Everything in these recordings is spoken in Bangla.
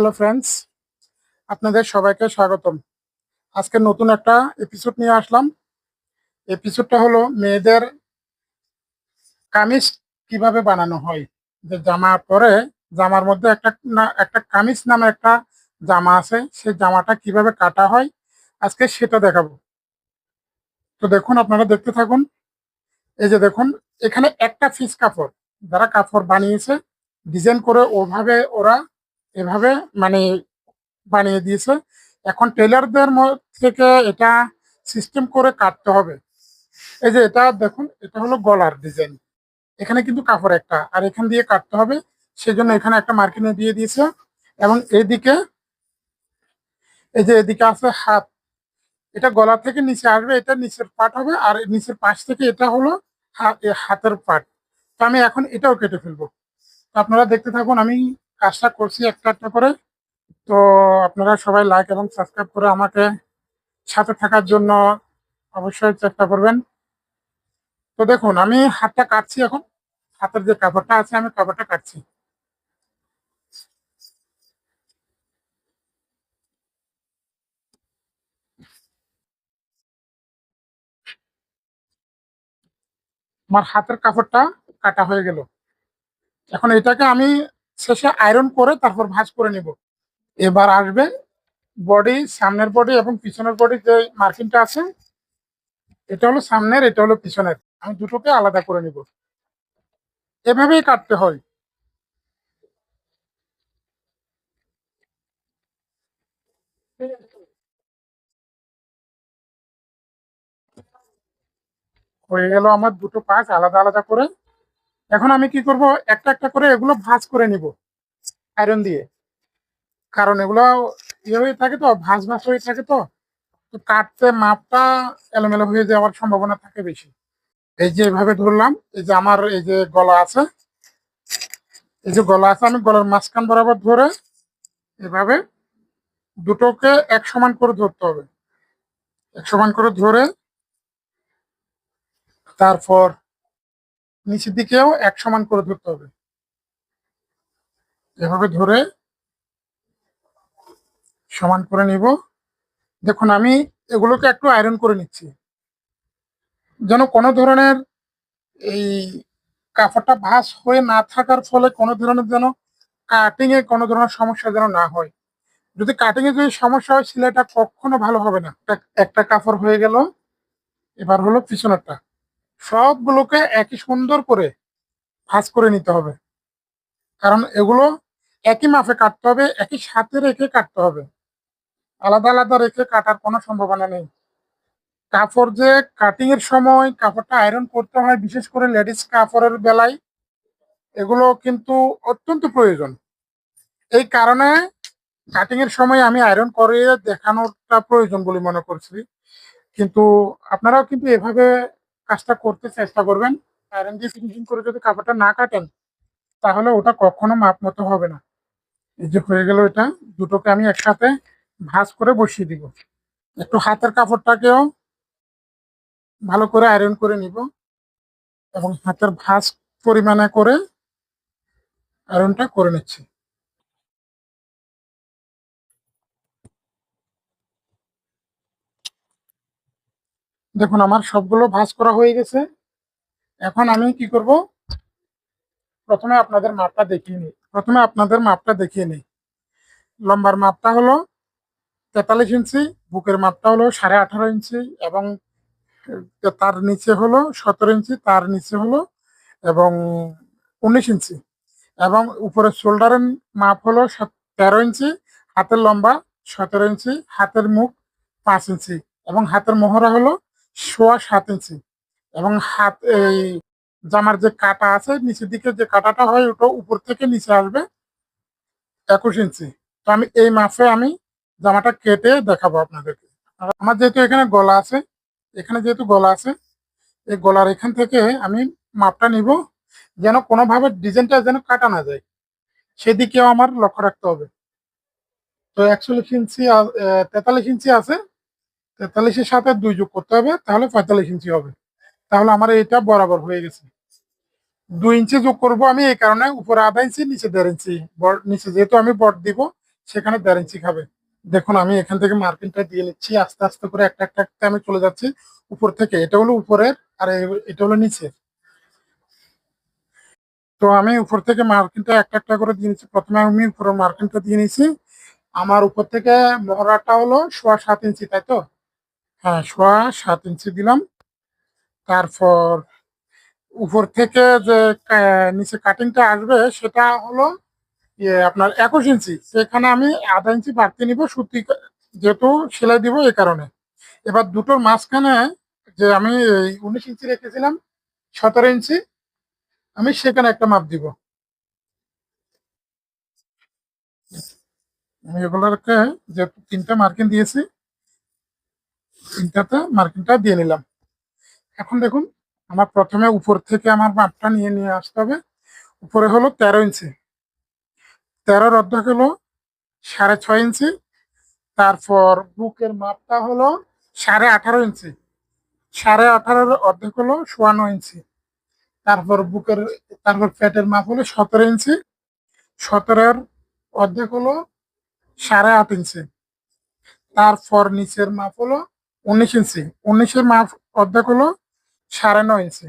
হ্যালো ফ্রেন্ডস আপনাদের সবাইকে স্বাগতম। আজকে নতুন একটা এপিসোড নিয়ে আসলাম। এপিসোডটা হলো মেয়েদের কামিজ কীভাবে বানানো হয়। যে জামা পরে জামার মধ্যে একটা একটা কামিজ নামে একটা জামা আছে, সেই জামাটা কীভাবে কাটা হয়, আজকে সেটা দেখাবো। তো দেখুন, আপনারা দেখতে থাকুন। এই যে দেখুন, এখানে একটা ফিস কাপড়। যারা কাপড় বানিয়েছে, ডিজাইন করে ওভাবে ওরা এভাবে মানে বানিয়ে দিয়েছে। এখন টেলারদের থেকে এটা সিস্টেম করে কাটতে হবে। এই যে এটা দেখুন, এটা হলো গলার ডিজাইন। এখানে কিন্তু কাপড় একটা, আর এখান দিয়ে কাটতে হবে। সেজন্য এখানে একটা মার্কিনে দিয়ে দিয়েছে। এবং এদিকে, এই যে এদিকে আছে হাত। এটা গলা থেকে নিচে আসবে, এটা নিচের পাট হবে, আর নিচের পাশ থেকে এটা হলো হাতের পাট তো আমি এখন এটাও কেটে ফেলব। আপনারা দেখতে থাকুন, আমি কাজটা করছি একটা একটা করে। তো আপনারা সবাই লাইক এবং সাবস্ক্রাইব করে আমাকে সাথে থাকার জন্য অবশ্যই চেষ্টা করবেন। তো দেখুন, আমি হাতটা কাটছি এখন। হাতের যে কাপড়টা আছে, আমি কাপড়টা কাটছি। আমার হাতের কাপড়টা কাটা হয়ে গেল। এখন এটাকে আমি শেষে আয়রন করে তারপর ভাঁজ করে নিব। এবার আসবে বডি সামনের বডি এবং পিছনের বডি যে মার্কিংটা আছে, এটা হলো সামনের, এটা হলো পিছনের। আমি দুটোকে আলাদা করে নিব। এভাবেই কাটতে হয়। হয়ে গেল আমার দুটো পাশ আলাদা আলাদা করে। এখন আমি কি করব? একটা একটা করে এগুলো ভাঁজ করে নিব আয়রন দিয়ে। কারণ এগুলো ইয়ে হয়ে থাকে তো, ভাঁজ ভাঁজ হয়ে থাকে তো কাটতে মাপটা এলোমেলো হয়ে যাওয়ার সম্ভাবনা থাকে বেশি। এই যে এভাবে ধরলাম, এই যে আমার এই যে গলা আছে, এই যে গলা আছে, আমি গলার মাঝখান বরাবর ধরে এভাবে দুটোকে এক সমান করে ধরতে হবে। এক সমান করে ধরে, তারপর নিচের দিকেও এক সমান করে ধরতে হবে। এভাবে ধরে সমান করে নিব। দেখুন, আমি এগুলোকে একটু আয়রন করে নিচ্ছি। যেন কোনো ধরনের এই কাপড়টা ভাস হয়ে না থাকার ফলে কোনো ধরনের যেন কাটিং এ কোনো ধরনের সমস্যা যেন না হয়। যদি কাটিং এ যদি সমস্যা হয় সেলাইটা কখনো ভালো হবে না। একটা- একটা কাপড় হয়ে গেল, এবার হলো পিছনেরটা। সবগুলোকে একই সুন্দর করে ভাঁজ করে নিতে হবে। কারণ এগুলো একই মাপে কাটতে হবে, একই সাথে রেখে কাটতে হবে। আলাদা আলাদা রেখে কাটার কোনো সম্ভাবনা নেই। কাপড় যে কাটিং এর সময় কাপড়টা আয়রন করতে হয়, বিশেষ করে লেডিস কাপড়ের বেলায়, এগুলো কিন্তু অত্যন্ত প্রয়োজন। এই কারণে কাটিং এর সময় আমি আয়রন করে দেখানোটা প্রয়োজন বলে মনে করছি। কিন্তু আপনারাও কিন্তু এভাবে কাজটা করতে চেষ্টা করবেন। আয়রন দিয়ে ফিনিশিং করে যদি কাপড়টা না কাটেন, তাহলে ওটা কখনো মাপ মতো হবে না। এই যে হয়ে গেল এটা, দুটোকে আমি একসাথে ভাঁজ করে বসিয়ে দিব। একটু হাতের কাপড়টাকেও ভালো করে আয়রন করে নিব এবং হাতের ভাঁজ পরিমাণে করে আয়রনটা করে নিচ্ছি। দেখুন, আমার সবগুলো ভাঁজ করা হয়ে গেছে। এখন আমি কি করব? প্রথমে আপনাদের মাপটা দেখিয়ে নিই। প্রথমে আপনাদের মাপটা দেখিয়ে নিই। লম্বার মাপটা হলো তেতাল্লিশ ইঞ্চি, বুকের মাপটা হলো সাড়ে আঠারো ইঞ্চি এবং তার নিচে হলো সতেরো ইঞ্চি, তার নিচে হলো এবং উনিশ ইঞ্চি এবং উপরে শোল্ডারের মাপ হলো তেরো ইঞ্চি, হাতের লম্বা সতেরো ইঞ্চি, হাতের মুখ পাঁচ ইঞ্চি এবং হাতের মোহরা হলো সোয়া সাত ইঞ্চি। এবং হাত, এই জামার যে কাটা আছে, নিচের দিকে যে কাটাটা হয়, ওটা উপর থেকে নিচে আসবে একুশ ইঞ্চি। তো আমি এই মাপে আমি জামাটা কেটে দেখাবো আপনাদেরকে। আমার যেহেতু এখানে গলা আছে, এখানে যেহেতু গলা আছে, এই গলার এখান থেকে আমি মাপটা নিব যেন কোনোভাবে ডিজাইনটা যেন কাটা না যায়। সেদিকেও আমার লক্ষ্য রাখতে হবে। তো একচল্লিশ ইঞ্চি তেতাল্লিশ ইঞ্চি আছে তেতাল্লিশের সাথে দুই যোগ করতে হবে, তাহলে পঁয়তাল্লিশ ইঞ্চি হবে। তাহলে আমার এটা বরাবর হয়ে গেছে। দুই ইঞ্চি যোগ করব আমি এই কারণে, উপরে আধা ইঞ্চি, নিচে দেড় ইঞ্চি। নিচে যেহেতু আমি বট দিব, সেখানে দেড় ইঞ্চি খাবে। দেখুন, আমি এখান থেকে মার্কিংটা দিয়ে নিচ্ছি, আস্তে আস্তে করে একটা একটা একটা আমি চলে যাচ্ছি উপর থেকে। এটা হলো উপরের, আর এটা হলো নিচের। তো আমি উপর থেকে মার্কিংটা একটা একটা করে দিয়ে নিচ্ছি। প্রথমে আমি উপরের মার্কিংটা দিয়ে নিচ্ছি। আমার উপর থেকে মহড়াটা হলো সোয়া সাত ইঞ্চি, তাই তো? হ্যাঁ সোয়া সাত ইঞ্চি দিলাম। তারপর উপর থেকে যে নিচে কাটিংটা আসবে, সেটা হলো ইয়ে আপনার একুশ ইঞ্চি। সেখানে আমি আধা ইঞ্চি বাড়তি নিব, সুতি যেহেতু সেলাই দিব এই কারণে। এবার দুটোর মাঝখানে যে আমি উনিশ ইঞ্চি রেখেছিলাম, সতেরো ইঞ্চি, আমি সেখানে একটা মাপ দিব। আমি এগুলোকে যে তিনটা মার্কিং দিয়েছি তিনটাতে মার্কিংটা দিয়ে নিলাম। এখন দেখুন, আমার প্রথমে উপর থেকে আমার মাপটা নিয়ে নিয়ে আসতে হবে। উপরে হলো তেরো ইঞ্চি। তেরোর অর্ধেক হলো সাড়ে ছয় ইঞ্চি। তারপর বুকের মাপটা হলো সাড়ে আঠারো ইঞ্চি। সাড়ে আঠারোর অর্ধেক হলো সোয়ান্ন ইঞ্চি। তারপর বুকের, তারপর পেটের মাপ হলো সতেরো ইঞ্চি। সতেরোর অর্ধেক হলো সাড়ে আট ইঞ্চি। তারপর নিচের মাপ হলো উনিশ ইঞ্চি। উনিশের মাপ অর্ধেক হলো সাড়ে নয় ইঞ্চি।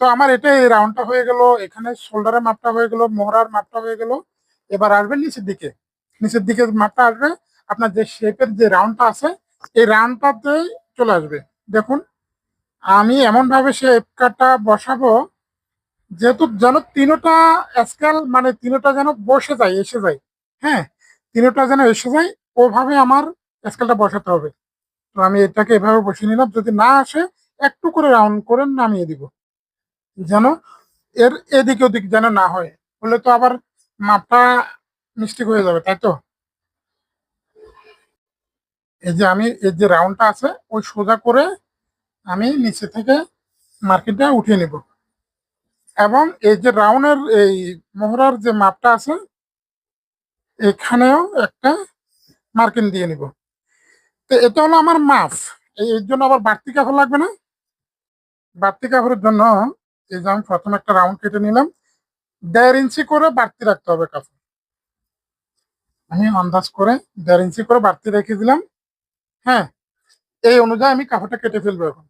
তো আমার এটা এই রাউন্ডটা হয়ে গেল, এখানে শোল্ডারের মাপটা হয়ে গেল, মোহরার মাপটা হয়ে গেল। এবার আসবে নিচের দিকে। নিচের দিকে মাপটা আসবে, আপনার যে শেপের যে রাউন্ডটা আছে, এই রাউন্ডটাতে চলে আসবে। দেখুন, আমি এমনভাবে শেপ কাটটা বসাবো, যেহেতু যেন তিনোটা স্কেল মানে তিনোটা যেন বসে যায়, এসে যায়। হ্যাঁ তিনোটা যেন এসে যায়, ওভাবে আমার স্কেলটা বসাতে হবে। তো আমি এটাকে এভাবে বসিয়ে নিলাম, যদি না আসে, একটু করে রাউন্ড করে নামিয়ে দিব। যেন এর এদিক ওদিক যেন না হয়। হলে তো আবার মাপটা মিস্টেক হয়ে যাবে, তাই তো? এই যে আমি এর যে রাউন্ডটা আছে, ওই সোজা করে আমি নিচে থেকে মার্কেটটা উঠিয়ে নিব। এবং এই যে রাউন্ডের এই মোহরার যে মাপটা আছে, এখানেও একটা মার্কিন দিয়ে নিব। তো এটা হলো আমার এই- এর জন্য আবার বাড়তি কাপড় লাগবে না? বাড়তি কাপড়ের জন্য এই যে আমি প্রথমে একটা রাউন্ড কেটে নিলাম। দেড় ইঞ্চি করে বাড়তি রাখতে হবে কাপড়। আমি আন্দাজ করে দেড় ইঞ্চি করে বাড়তি রেখে দিলাম। হ্যাঁ এই অনুযায়ী আমি কাপড়টা কেটে ফেলব এখন।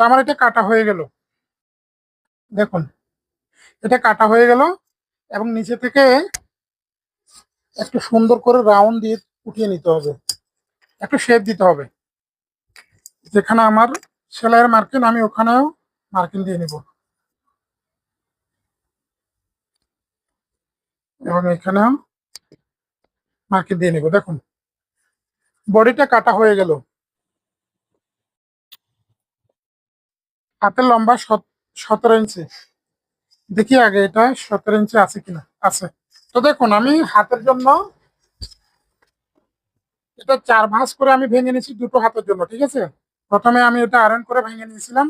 আমার এটা কাটা হয়ে গেল। দেখুন, এটা কাটা হয়ে গেল এবং নিচে থেকে একটু সুন্দর করে রাউন্ড দিয়ে উঠিয়ে নিতে হবে। একটু শেপ দিতে হবে। যেখানে আমার সেলাইয়ের মার্কিন আমি ওখানেও মার্কিন দিয়ে নিব। এবং এখানেও মার্কিন দিয়ে নিব। দেখুন, বডিটা কাটা হয়ে গেল। হাতের লম্বা সত- সতেরো ইঞ্চি। দেখি আগে এটা সতেরো ইঞ্চি আছে কিনা? আছে। তো দেখুন, আমি হাতের জন্য এটা চার ভাঁজ করে আমি ভেঙে নিয়েছি দুটো হাতের জন্য, ঠিক আছে? প্রথমে আমি এটা আয়রন করে ভেঙে নিয়েছিলাম।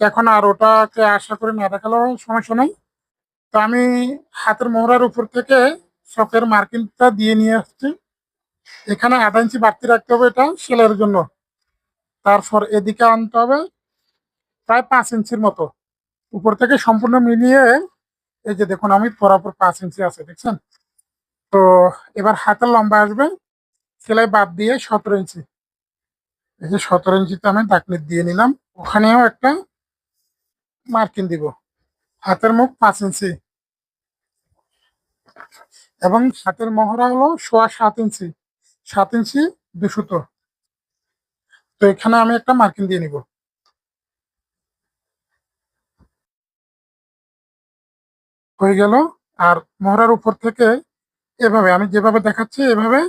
এখন আর ওটাকে আশা করে না দেখাল সমস্যা নাই। তো আমি হাতের মোহরার উপর থেকে শখের মার্কিংটা দিয়ে নিয়ে আসছি। এখানে আধা ইঞ্চি বাড়তি রাখতে হবে এটা সেলের জন্য। তারপর এদিকে আনতে হবে প্রায় পাঁচ ইঞ্চির মতো। উপর থেকে সম্পূর্ণ মিলিয়ে এই যে দেখুন, আমি পরাপর পাঁচ ইঞ্চি আছে, দেখছেন? তো এবার হাতের লম্বা আসবে, সেলাই বাদ দিয়ে সতেরো ইঞ্চি। এই যে সতেরো ইঞ্চিতে আমি ডাকনিট দিয়ে নিলাম, ওখানেও একটা মার্কিন দিব। হাতের মুখ পাঁচ ইঞ্চি। এবং হাতের মহড়া হলো সোয়া সাত ইঞ্চি সাত ইঞ্চি দুশো। তো এখানে আমি একটা মার্কিন দিয়ে নিব। হয়ে গেল। আর মহড়ার উপর থেকে এভাবে, আমি যেভাবে দেখাচ্ছি, এভাবে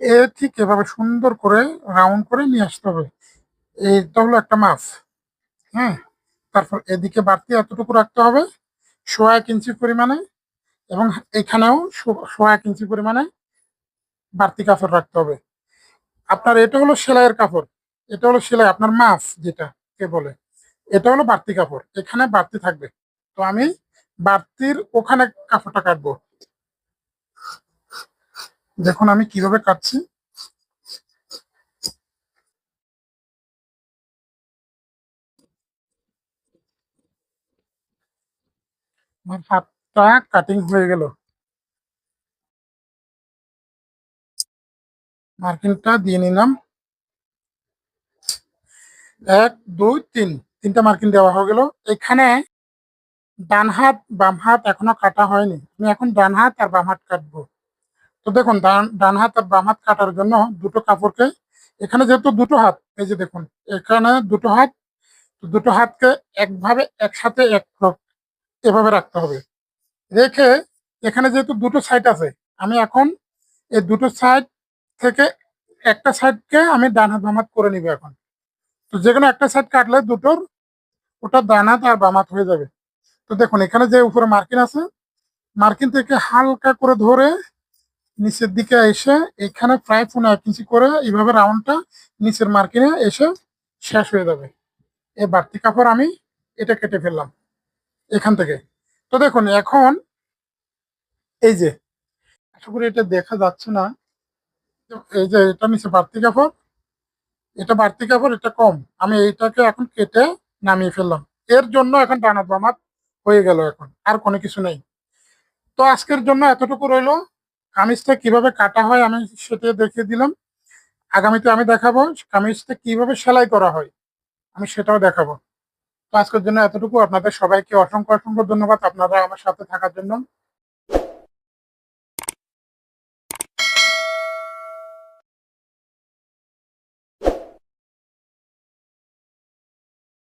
এ ঠিক এভাবে সুন্দর করে রাউন্ড করে নিয়ে আসতে হবে। এইটা হলো একটা মাছ। হ্যাঁ তারপর এদিকে বাড়তি এতটুকু রাখতে হবে, সোয়া এক ইঞ্চি পরিমাণে, এবং এখানেও সোয়া এক ইঞ্চি পরিমাণে বাড়তি কাপড় রাখতে হবে। আপনার এটা হলো সেলাইয়ের কাপড়। এটা হলো সেলাই, আপনার মাছ যেটা কে বলে, এটা হলো বাড়তি কাপড়। এখানে বাড়তি থাকবে। তো আমি বাড়তির ওখানে কাপড়টা কাটবো। দেখুন আমি কীভাবে কাটছি। আমার হাতটা কাটিং হয়ে গেল। মার্কিনটা দিয়ে নিলাম। এক, দুই, তিন, তিনটা মার্কিন দেওয়া হয়ে গেল। এখানে ডান হাত, বাম হাত এখনও কাটা হয়নি। আমি এখন ডান হাত আর বাম হাত কাটবো। তো দেখুন, ডান হাত আর বাম হাত কাটার জন্য দুটো কাপড়কে, এখানে যেহেতু দুটো হাত, এই যে দেখুন, এখানে দুটো হাত দুটো হাতকে একভাবে একসাথে এক এভাবে রাখতে হবে। রেখে এখানে যেহেতু দুটো সাইড আছে, আমি এখন এই দুটো সাইড থেকে একটা সাইডকে আমি ডান হাত, বাম হাত করে নিব এখন। তো যে কোনো একটা সাইড কাটলে দুটোর ওটা ডান হাত আর বাম হাত হয়ে যাবে। তো দেখুন, এখানে যে উপরে মার্কিন আছে, মার্কিন থেকে হালকা করে ধরে নিচের দিকে এসে এখানে প্রায় পনেরো এক ইঞ্চি করে এইভাবে রাউন্ডটা নিচের মার্কিনে এসে শেষ হয়ে যাবে। এই বাড়তি কাপড় আমি এটা কেটে ফেললাম এখান থেকে। তো দেখুন, এখন এই যে, আশা করি এটা দেখা যাচ্ছে না। এই যে, এটা নিচে বাড়তি কাপড়, এটা বাড়তি কাপড়, এটা কম। আমি এইটাকে এখন কেটে নামিয়ে ফেললাম। এর জন্য এখন ডানাত বামাত হয়ে গেল এখন, আর কোনো কিছু নেই। তো আজকের জন্য এতটুকু রইল। কামিজটা কীভাবে কাটা হয় আমি সেটা দেখিয়ে দিলাম। আগামীতে আমি দেখাবো কামিজটা কীভাবে সেলাই করা হয়, আমি সেটাও দেখাবো। তো আজকের জন্য এতটুকু। আপনাদের সবাইকে অসংখ্য অসংখ্য ধন্যবাদ আপনারা আমার সাথে থাকার জন্য।